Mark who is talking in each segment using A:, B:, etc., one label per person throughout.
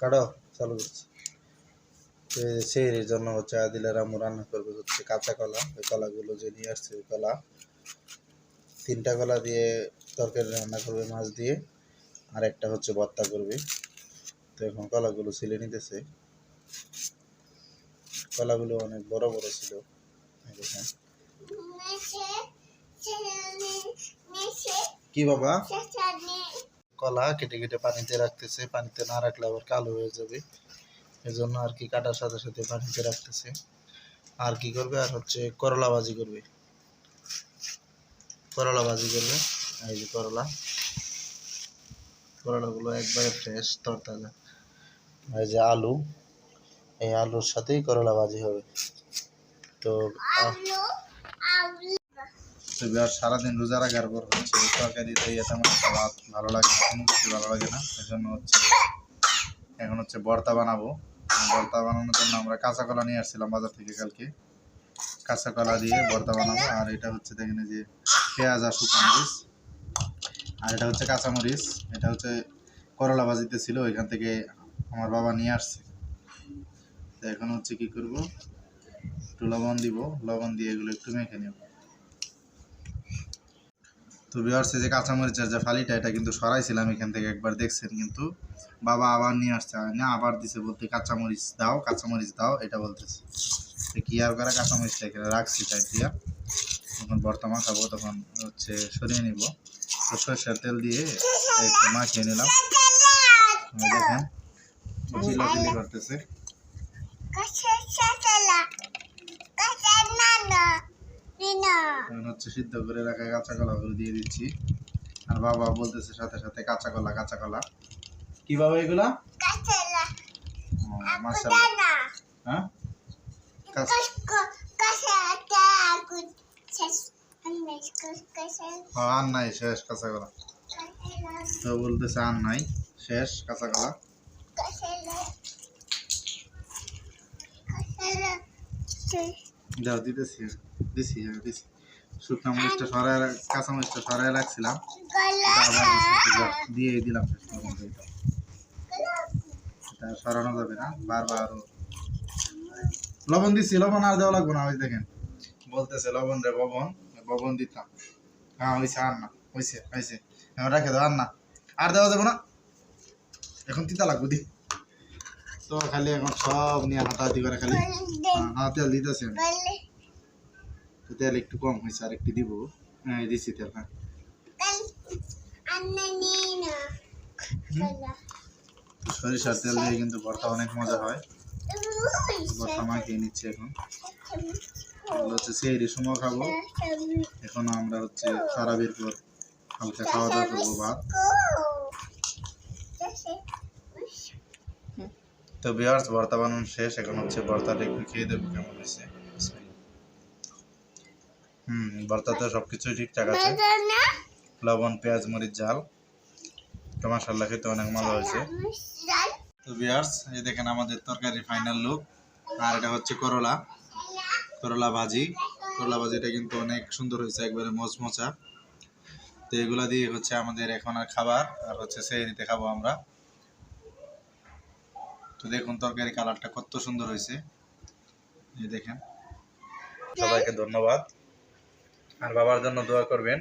A: কাটো চালু করছি। সেই জন্য হচ্ছে আদিলের আম্মু রান্না করবে হচ্ছে কাঁচা কলা। ওই কলাগুলো যে নিয়ে আসছে ওই কলা। তিনটা কলা দিয়ে তরকারি রান্না করবে মাছ দিয়ে আর একটা হচ্ছে ভর্তা করবে। তো এখন কলাগুলো ছিলে নিতেছে। কলাগুলো অনেক বড় বড় ছিল। কি বাবা? কলা কেটে কেটে পানিতে রাখতেছে, পানিতে না রাখলে আবার কালো হয়ে যাবে। এজন্য আর কি কাটার সাথে সাথে পানিতে রাখতেছে। আর কি করবে? আর হচ্ছে করলা ভাজি করবে। করলা ভাজি করবে। এই যে করলা। করলাগুলো একবারে ফ্রেশ তরতাজা। এই যে আলু। এই আলুর সাথেই করলা ভাজি হবে। তো তো সারাদিন রোজা রাখার পর হচ্ছে তরকারি ভাত ভালো লাগে কোনো কিছু ভালো লাগে না। জন্য হচ্ছে এখন হচ্ছে ভর্তা বানাবো। ভর্তা বানানোর জন্য আমরা কাঁচা কলা নিয়ে আসছিলাম বাজার থেকে কালকে। কাঁচা কলা দিয়ে ভর্তা বানাবো। আর এটা হচ্ছে দেখেন যে পেঁয়াজ আর শুকনো মরিচ। আর এটা হচ্ছে কাঁচামরিচ। এটা হচ্ছে করলা ভাজিতে ছিল, ওইখান থেকে আমার বাবা নিয়ে আসছে। তো এখন হচ্ছে কি করব? একটু লবণ দিব। লবণ দিয়ে এগুলো একটু মেখে নেব। তো বিহার্সে যে কাঁচামরিচের যে ফালিটা এটা কিন্তু সরাইছিলাম এখান থেকে একবার দেখছেন কিন্তু। বাবা আবার নিয়ে আসছে না আবার দিছে বলতে কাঁচামরিচ দাও কাঁচামরিচ দাও এটা বলতেছে। কি আর করে কাঁচামরিচটা এখানে রাখছি তাই দিয়া। যখন বর্তমান খাব তখন হচ্ছে সরিয়ে নিব। তো সরষের তেল দিয়ে একটু মাখিয়ে নিলাম। দেখেন চিলাচিলি করতেছে। এখন হচ্ছে সিদ্ধ করে রাখা কাঁচা কলাগুলো দিয়ে দিচ্ছি। আর বাবা বলতেছে সাথে সাথে কাঁচা কলা কাঁচা কলা। কি বাবা এগুলা হ্যাঁ? কাঁচা- হ্যাঁ, আর নাই শেষ কাঁচা কলা। তো বলতেছে আর নাই শেষ কাঁচা কলা। দিতেছি। দিছি হ্যাঁ দিছি। শুকনা মরিচটা সরাই কাঁচা মরিচটা সরাই রাখছিলাম। দিয়ে দিলাম এটা সরানো যাবে না বারবার লবণ দিছি লবণ আর দেওয়া লাগবে না ওই দেখেন। বলতেছে লবণ রে ববন ববন দিতাম। হ্যাঁ হয়েছে আর না হয়েছে হয়েছে রেখে দাও আর না আর দেওয়া যাবে না। এখন তিতা লাগবে দি। তো খালি এখন সব নিয়ে হাতাহাতি করে খালি। হ্যাঁ, হ্যাঁ দিতেছি তো তেল একটু কম হয়েছে, আর একটু দিব। হ্যাঁ দিছি তেল হ্যাঁ। সরিষার তেল দিয়ে কিন্তু ভর্তা অনেক মজা হয়। ভর্তা মাখিয়ে নিচ্ছি এখন। হচ্ছে সেই সময় খাব। এখন আমরা হচ্ছে সারাবির পর হালকা খাওয়া দাওয়া করব ভাত। তো বিহার্স ভর্তা বানানো শেষ। এখন হচ্ছে ভর্তাটা একটু খেয়ে দেবো কেমন হয়েছে। হুম ভর্তাতে সব কিছুই ঠিকঠাক আছে। লবণ পেঁয়াজ মরিচ ঝাল। তো মাসাল্লাহ খেতে অনেক মজা হয়েছে। তো বিহার্স এই দেখেন আমাদের তরকারি ফাইনাল লুক আর এটা হচ্ছে করলা। করলা ভাজি। করলা ভাজিটা কিন্তু অনেক সুন্দর হয়েছে একবারে মচমচা। তো এগুলা দিয়ে হচ্ছে আমাদের এখন আর খাবার আর হচ্ছে সেই দিতে খাব আমরা। তো দেখুন তরকারি কালারটা কত সুন্দর হয়েছে। এই দেখেন। সবাইকে ধন্যবাদ। আর বাবার জন্য দোয়া করবেন।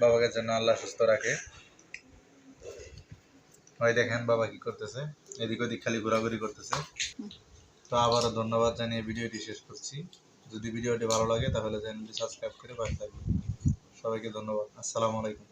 A: বাবাকে যেন আল্লাহ সুস্থ রাখে। ওই দেখেন বাবা কি করতেছে। এদিক ওদিক খালি ঘোরাঘুরি করতেছে। তো আবারও ধন্যবাদ জানিয়ে ভিডিওটি শেষ করছি। যদি ভিডিওটি ভালো লাগে তাহলে চ্যানেলটি সাবস্ক্রাইব করে পাশে থাকবেন। সবাইকে ধন্যবাদ। আসসালামু আলাইকুম।